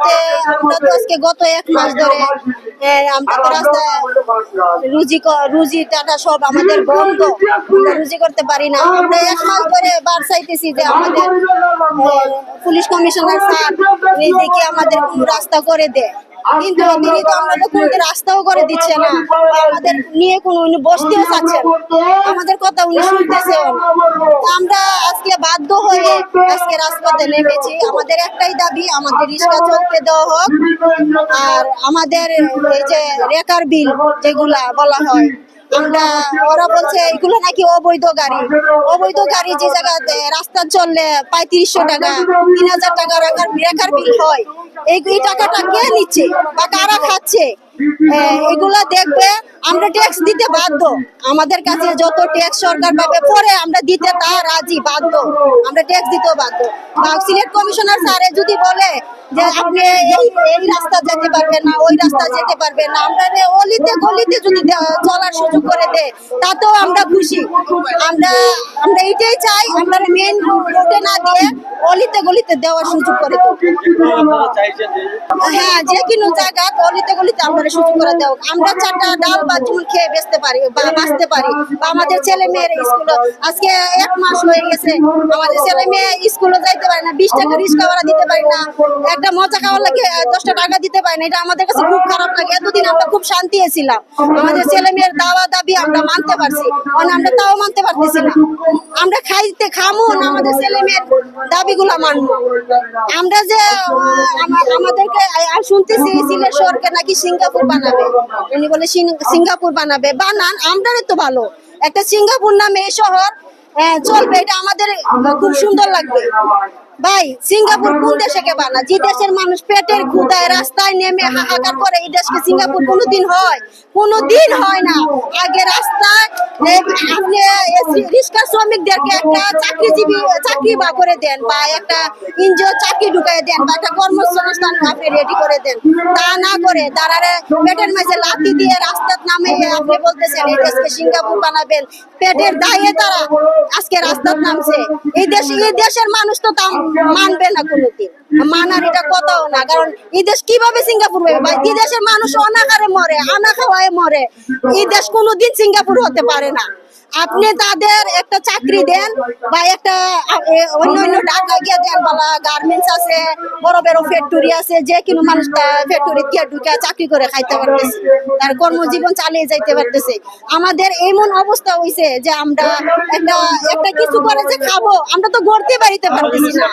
বলতে আমরা তো আজকে গত এক মাস ধরে আমরা তো রাস্তায় রুজি রুজি টাটা সব আমাদের বন্ধ। আমরা রুজি করতে পারি না। আমরা এক মাস ধরে বার চাইতেছি যে আমাদের পুলিশ কমিশনার স্যার এই দেখে আমাদের রাস্তা করে দেয় কিন্তু তিনি তো আমাদের কোনো রাস্তাও করে দিচ্ছে না। আমাদের নিয়ে কোনো বসতেও চাচ্ছেন না। কথা উনি শুনতেছেও না তো আমরা আজকে বাধ্য হয়ে আজকে রাজপথে নেমেছি। আমাদের একটাই দাবি, আমাদের রিক্সা চলতে দেওয়া হোক। আর আমাদের এই যে রেকার বিল যেগুলা বলা হয়, আমরা, ওরা বলছে, এগুলো নাকি অবৈধ গাড়ি। অবৈধ গাড়ি যে জায়গাতে রাস্তা চললে পঁয়ত্রিশশো টাকা, তিন হাজার টাকা রেকার রেকার বিল হয়, এই টাকাটা কে নিচ্ছে বা কারা খাচ্ছে? এগুলা দেখবে আমরা ট্যাক্স দিতে বাধ্য। আমাদের কাছে যত ট্যাক্স সরকার পাবে, পরে আমরা দিতে তা রাজি, বাধ্য। আমরা ট্যাক্স দিতেও বাধ্য। সিলেট কমিশনার স্যারে যদি বলে যে আপনি এই এই রাস্তা যেতে পারবেন না, ওই রাস্তা যেতে পারবেন না, আমরা অলিতে গলিতে যদি চলার সুযোগ করে দেয় তাতেও আমরা খুশি। আমরা আমরা এটাই চাই, আমরা মেন রোডে না দিয়ে অলিতে গলিতে দেওয়ার সুযোগ করে হ্যাঁ যে কোনো জায়গা গলিতে গলিতে আমরা সুযোগ করে দেব। আমরা চারটা ডাল বা চুল খেয়ে বেচতে পারি বা বাঁচতে পারি। আমাদের ছেলে মেয়ের স্কুলে আজকে এক মাস হয়ে গেছে। আমাদের ছেলে মেয়ে স্কুলে যাইতে পারে না, বিশ টাকা রিক্সা ভাড়া দিতে পারি না। একটা মজা খাওয়ার লাগে দশটা টাকা দিতে পারি না। এটা আমাদের কাছে খুব খারাপ লাগে। এতদিন আমরা খুব শান্তি ছিলাম। আমাদের ছেলে মেয়ের দাওয়া দাবি আমরা মানতে পারছি মানে আমরা তাও মানতে পারতেছি না। আমরা খাইতে খামো না, আমাদের ছেলে মেয়ের দাবিগুলা মানবো। আমরা যে আমাদেরকে শুনতেছি, সিলেট নাকি সিঙ্গাপুর বানাবে। উনি বলে সিঙ্গাপুর বানাবে। বানান আমরাই তো ভালো। একটা সিঙ্গাপুর নামে এই শহর আহ, চলবে এটা আমাদের খুব সুন্দর লাগবে। ভাই, সিঙ্গাপুর কোন দেশে কে বানা? যে দেশের মানুষ পেটের ক্ষুদায় রাস্তায় নেমে হাহাকার করে, এই দেশকে সিঙ্গাপুর কোনোদিন হয় কোনোদিন হয় না। আগে বা একটা এনজিও চাকরি রেডি করে দেন। তা না করে তারা পেটের মাঝে লাথি দিয়ে রাস্তার নামে বলতেছেন, এই দেশকে সিঙ্গাপুর বানাবেন। পেটের দায়ে তারা আজকে রাস্তার নামছে। এই দেশ, এই দেশের মানুষ তা মানবে না কোনোদিন মানার এটা কথাও না, কারণ এই দেশ কীভাবে সিঙ্গাপুর হবে ভাই, এই দেশের মানুষ অনাহারে মরে আনা খাওয়ায় মরে। এই দেশ কোনোদিন সিঙ্গাপুর হতে পারে না। আপনি তাদের একটা চাকরি দেন বা একটা অন্য অন্য ঢাকা গিয়ে দেন, বলা গার্মেন্টস আছে, বড় বড় ফ্যাক্টরি আছে, যে কোনো মানুষ ফ্যাক্টরি গিয়ে ঢুকে চাকরি করে খাইতে পারতেছে। তার কর্মজীবন চালিয়ে যাইতে পারতেছে। আমাদের এমন অবস্থা হইছে যে আমরা একটা একটা কিছু করে যে খাব, আমরা তো গড়তে বাড়িতে পারতেছি না।